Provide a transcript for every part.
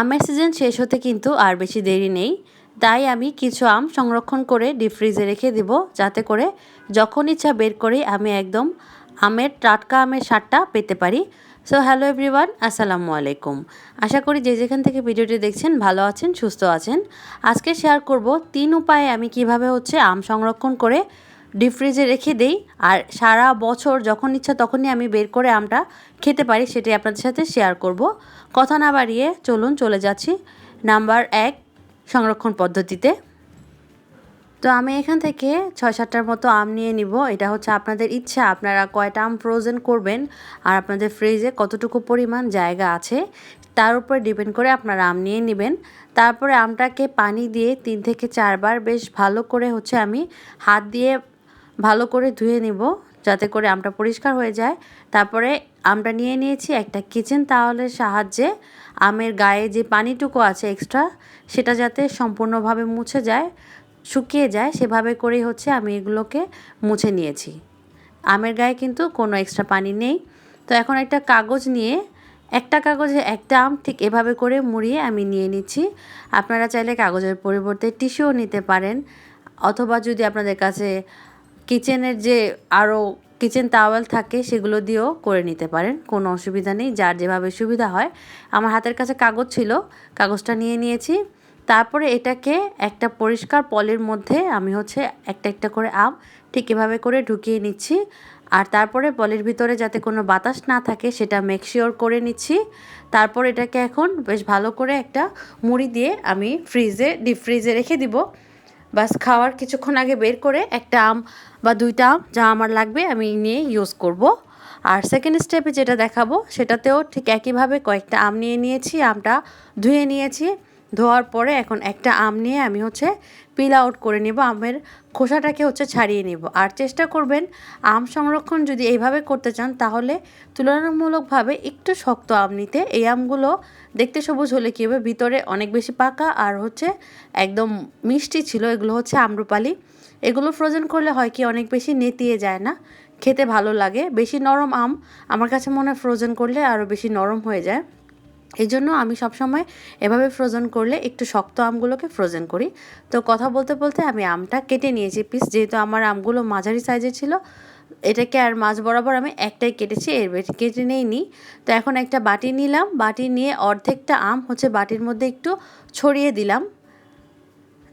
আমের সিজন শেষ হতে কিন্তু আর বেশি দেরি নেই। তাই আমি কিছু আম সংরক্ষণ করে ডিপ ফ্রিজে রেখে দিব, যাতে করে যখন ইচ্ছা বের করে আমি একদম আমের টাটকা আমের স্বাদটা পেতে পারি। সো হ্যালো এভরিওয়ান আসসালামু আলাইকুম। আশা করি যে যেখান থেকে ভিডিওটি দেখছেন ভালো আছেন, সুস্থ আছেন। আজকে শেয়ার করব তিন উপায়ে আমি কীভাবে হচ্ছে আম সংরক্ষণ করে ডিপ ফ্রিজে রেখে দেই আর সারা বছর যখন ইচ্ছা তখনই আমি বের করে আমটা খেতে পারি, সেটাই আপনাদের সাথে শেয়ার করব। কথা না বাড়িয়ে চলুন চলে যাচ্ছি নাম্বার এক সংরক্ষণ পদ্ধতিতে। তো আমি এখান থেকে ছয় সাতটার মতো আম নিয়ে নিব। এটা হচ্ছে আপনাদের ইচ্ছা, আপনারা কয়টা আম ফ্রোজেন করবেন আর আপনাদের ফ্রিজে কতটুকু পরিমাণ জায়গা আছে, তার উপর ডিপেন্ড করে আপনারা আম নিয়ে নেবেন। তারপরে আমটাকে পানি দিয়ে তিন থেকে চারবার বেশ ভালো করে হচ্ছে আমি হাত দিয়ে ভালো করে ধুয়ে নিব যাতে করে আমটা পরিষ্কার হয়ে যায়। তারপরে আমটা নিয়ে নিয়েছি একটা কিচেন তাওয়ালের সাহায্যে। আমের গায়ে যে পানিটুকু আছে এক্সট্রা সেটা যাতে সম্পূর্ণভাবে মুছে যায়, শুকিয়ে যায়, সেভাবে করেই হচ্ছে আমি এগুলোকে মুছে নিয়েছি। আমের গায়ে কিন্তু কোনো এক্সট্রা পানি নেই। তো এখন একটা কাগজ নিয়ে, একটা কাগজে একটা আম ঠিক এভাবে করে মুড়িয়ে আমি নিয়ে নিচ্ছি। আপনারা চাইলে কাগজের পরিবর্তে টিস্যুও নিতে পারেন। অথবা যদি আপনাদের কাছে কিচেনের যে আরও কিচেন টাওয়েল থাকে, সেগুলো দিয়েও করে নিতে পারেন। কোনো অসুবিধা নেই, যার যেভাবে সুবিধা হয়। আমার হাতের কাছে কাগজ ছিল, কাগজটা নিয়ে নিয়েছি। তারপরে এটাকে একটা পরিষ্কার পলের মধ্যে আমি হচ্ছে একটা একটা করে আম ঠিক এভাবে করে ঢুকিয়ে নিচ্ছি। আর তারপরে পলের ভিতরে যাতে কোনো বাতাস না থাকে, সেটা মেকশিওর করে নিচ্ছি। তারপর এটাকে এখন বেশ ভালো করে একটা মুড়ি দিয়ে আমি ফ্রিজে ডিপ ফ্রিজে রেখে দিব। বাস খাওয়ার কিছুক্ষণ আগে বের করে একটা আম বা দুইটা আম যা আমার লাগবে আমি নিয়ে ইউজ করব। আর সেকেন্ড স্টেপে যেটা দেখাবো সেটাতেও ঠিক একইভাবে কয়েকটা আম নিয়ে নিয়েছি, আমটা ধুয়ে নিয়েছি ধোয়ার পরে এখন একটা আম নিয়ে আমি হচ্ছে পিল আউট করে নিব। আমের খোসাটাকে হচ্ছে ছাড়িয়ে নিব। আর চেষ্টা করবেন আম সংরক্ষণ যদি এইভাবে করতে চান, তাহলে তুলনামূলকভাবে একটু শক্ত আম নিতে। এই আমগুলো দেখতে সবুজ হলে কী হবে? ভিতরে অনেক বেশি পাকা আর হচ্ছে একদম মিষ্টি ছিল। এগুলো হচ্ছে আম্রপালি। এগুলো ফ্রোজেন করলে হয় কি, অনেক বেশি নেতিয়ে যায় না। খেতে ভালো লাগে। বেশি নরম আম আমার কাছে মনে হয় ফ্রোজেন করলে আরও বেশি নরম হয়ে যায়। এই জন্য আমি সবসময় এভাবে ফ্রোজেন করলে একটু শক্ত আমগুলোকে ফ্রোজেন করি। তো কথা বলতে বলতে আমি আমটা কেটে নিয়েছি পিস যেহেতু আমার আমগুলো মাঝারি সাইজে ছিল, এটাকে আর মাছ বরাবর আমি একটাই কেটেছি, এর কেটে নেইনি। তো এখন একটা বাটি নিলাম, বাটি নিয়ে অর্ধেকটা আম হচ্ছে বাটির মধ্যে একটু ছড়িয়ে দিলাম।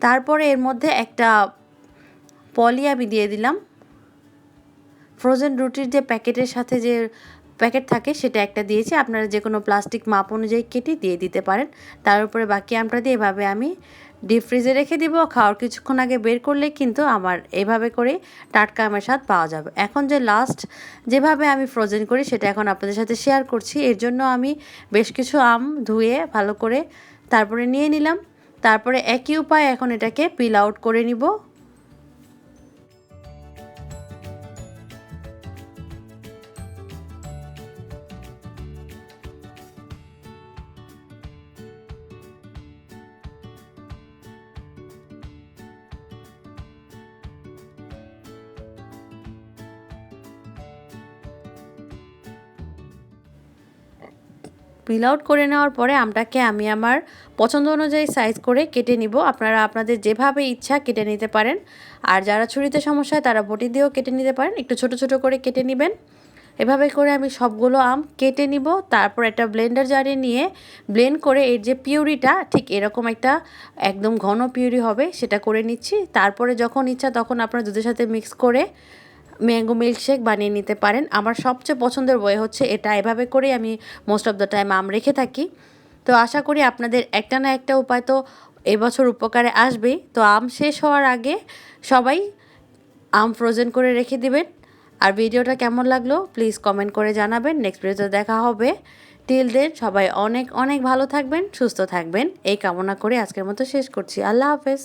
তারপরে এর মধ্যে একটা পলি আমি দিয়ে দিলাম। ফ্রোজেন রুটির যে প্যাকেটের সাথে যে প্যাকেট থাকে সেটা একটা দিয়েছি। আপনারা যে কোনো প্লাস্টিক মাপ অনুযায়ী কেটে দিয়ে দিতে পারেন। তার উপরে বাকি আমটা দিয়ে এভাবে আমি ডিপ ফ্রিজে রেখে দিব। খাওয়ার কিছুক্ষণ আগে বের করলে কিন্তু আমার এভাবে করে টাটকা আমের স্বাদ পাওয়া যাবে। এখন যে লাস্ট যেভাবে আমি ফ্রোজেন করি সেটা এখন আপনাদের সাথে শেয়ার করছি। এর জন্য আমি বেশ কিছু আম ধুয়ে ভালো করে তারপরে নিয়ে নিলাম। তারপরে একই উপায় এখন এটাকে পিল আউট করে নিব। পিল আউট করে নেওয়ার পরে আমটাকে আমি আমার পছন্দ অনুযায়ী সাইজ করে কেটে নিব। আপনারা আপনাদের যেভাবে ইচ্ছা কেটে নিতে পারেন। আর যারা ছুরিতে সমস্যা তারা বটি দিয়েও কেটে নিতে পারেন। একটু ছোট ছোট করে কেটে নেবেন। এভাবে করে আমি সবগুলো আম কেটে নিব। তারপর একটা ব্লেন্ডার জারে নিয়ে ব্লেন্ড করে এর যে পিউরিটা, ঠিক এরকম একটা একদম ঘন পিউরি হবে, সেটা করে নিচ্ছি। তারপরে যখন ইচ্ছা তখন আপনারা দুধের সাথে মিক্স করে ম্যাঙ্গো মিল্কশেক বানিয়ে নিতে পারেন। আমার সবচেয়ে পছন্দের বই হচ্ছে এটা। এভাবে করেই আমি মোস্ট অফ দ্য টাইম আম রেখে থাকি। তো আশা করি আপনাদের একটা না একটা উপায় তো এবছর উপকারে আসবেই। তো আম শেষ হওয়ার আগে সবাই আম ফ্রোজেন করে রেখে দিবেন। আর ভিডিওটা কেমন লাগল প্লিজ কমেন্ট করে জানাবেন। নেক্সট ভিডিওতে দেখা হবে। টিল দেন সবাই অনেক অনেক ভালো থাকবেন, সুস্থ থাকবেন। এই কামনা করে আজকের মতো শেষ করছি। আল্লাহ হাফেজ।